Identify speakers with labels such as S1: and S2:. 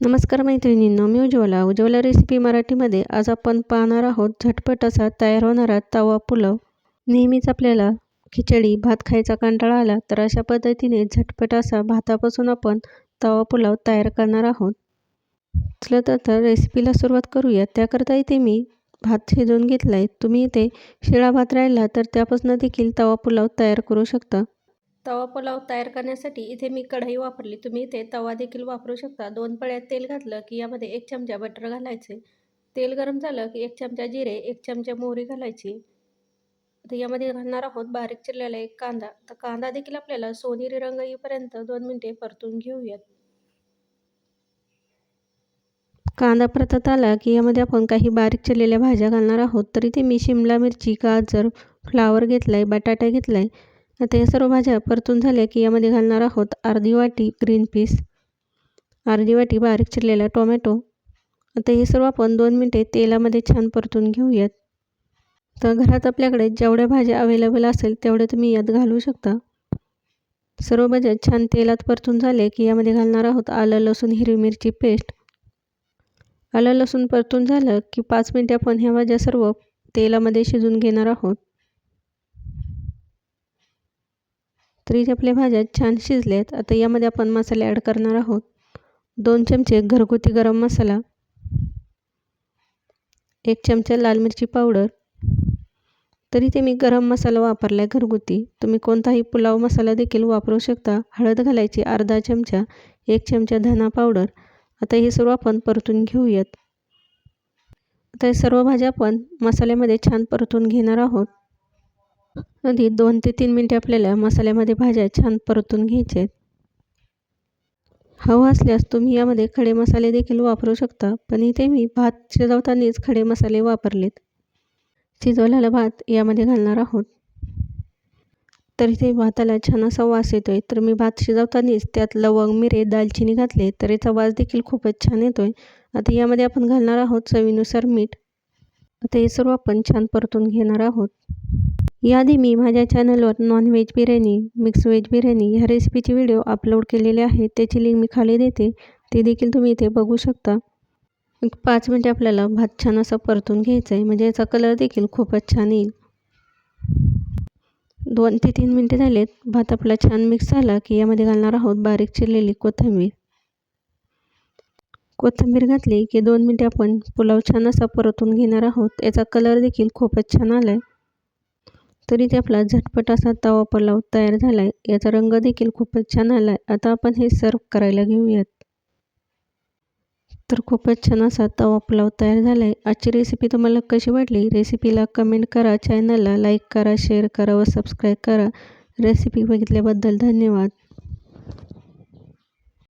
S1: नमस्कार मैत्रिणींनो मी उज्ज्वला. उज्ज्वला रेसिपी मराठीमध्ये आज आपण पाहणार आहोत झटपट असा तयार होणारा तवा पुलाव. नेहमीच आपल्याला खिचडी भात खायचा कंटाळा आला तर अशा पद्धतीने झटपट असा भातापासून आपण तवा पुलाव तयार करणार आहोत. चला तर आता रेसिपीला सुरुवात करूया. त्याकरता इथे मी भात शिजवून घेतला आहे तुम्ही इथे शिळा भात राहिला तर त्यापासून देखील तवा पुलाव तयार करू शकता. तवा पुलाव तयार करण्यासाठी इथे मी कढई वापरली. तुम्ही इथे तवा देखील वापरू शकता. दोन पळ्यात तेल घातलं की यामध्ये एक चमचा बटर घालायचे. तेल गरम झालं की एक चमचा जिरे एक चमचा मोहरी घालायची. तर यामध्ये घालणार आहोत बारीक चिरलेला एक कांदा. तर कांदा देखील आपल्याला सोनेरी रंग येईपर्यंत दोन मिनटे परतून घेऊयात. कांदा परतत आला की यामध्ये आपण काही बारीक चिरलेल्या भाज्या घालणार आहोत. तर इथे मी शिमला मिरची गाजर फ्लावर घेतला आहे बटाटा घेतला आहे आता या सर्व भाज्या परतून झाल्या की यामध्ये घालणार आहोत अर्धी वाटी ग्रीन पीस अर्धी वाटी बारीक चिरलेला टोमॅटो आता हे सर्व आपण दोन मिनटे तेलामध्ये छान परतून घेऊयात. तर घरात आपल्याकडे जेवढ्या भाज्या अवेलेबल असेल तेवढ्या तुम्ही यात घालू शकता. सर्व भाज्या छान तेलात परतून झाले की यामध्ये घालणार आहोत आलं लसूण हिरवी मिरची पेस्ट आलं लसूण परतून झालं की पाच मिनटे आपण ह्या भाज्या सर्व तेलामध्ये शिजून घेणार आहोत. तर इथे आपल्या भाज्या छान शिजल्यात आता यामध्ये आपण मसाले ॲड करणार आहोत. दोन चमचे घरगुती गरम मसाला. एक चमचा लाल मिरची पावडर. तर इथे मी गरम मसाला वापरला आहे घरगुती. तुम्ही कोणताही पुलाव मसाला देखील वापरू शकता. हळद घालायची अर्धा चमचा एक चमचा धना पावडर. आता हे सर्व आपण परतून घेऊयात. आता हे सर्व भाज्या आपण मसाल्यामध्ये छान परतून घेणार आहोत. आधी दोन ते तीन मिनटे आपल्याला मसाल्यामध्ये भाज्या छान परतून घ्यायच्या आहेत. हवं असल्यास तुम्ही यामध्ये खडे मसाले देखील वापरू शकता पण इथे मी भात शिजवतानाच खडे मसाले वापरलेत. शिजवलेला भात यामध्ये घालणार आहोत. तर इथे भाताला छान असा वास येतो आहे तर मी भात शिजवतानाच त्यात लवंग मिरे दालचिनी घातले तर याचा वास देखील खूपच छान येतो आहे आता यामध्ये आपण घालणार आहोत चवीनुसार मीठ. आता हे सर्व आपण छान परतून घेणार आहोत. याआधी मी माझ्या चॅनलवर non veg biryani mix veg biryani ह्या रेसिपीचे व्हिडिओ अपलोड केलेले आहेत. त्याची लिंक मी खाली देते. ते देखील तुम्ही इथे बघू शकता. एक पाच मिनटे आपल्याला भात छान असा परतून घ्यायचा आहे. म्हणजे याचा कलर देखील खूपच छान येईल. दोन ते तीन मिनटे झालेत. भात आपला छान मिक्स झाला की यामध्ये घालणार आहोत बारीक चिरलेली कोथिंबीर. कोथिंबीर घातली की दोन मिनटे आपण पुलाव छान असा परतून घेणार आहोत. याचा कलर देखील खूपच छान आला आहे तरी ते आपला झटपट असा तवा पुलाव तयार झाला आहे याचा रंग देखील खूपच छान आला आहे आता आपण हे सर्व करायला घेऊयात. तर खूपच छान असा तवा पुलाव तयार झाला आहे आजची रेसिपी तुम्हाला कशी वाटली? रेसिपीला कमेंट करा. चॅनलला लाईक करा शेअर करा व सबस्क्राईब करा. रेसिपी बघितल्याबद्दल धन्यवाद.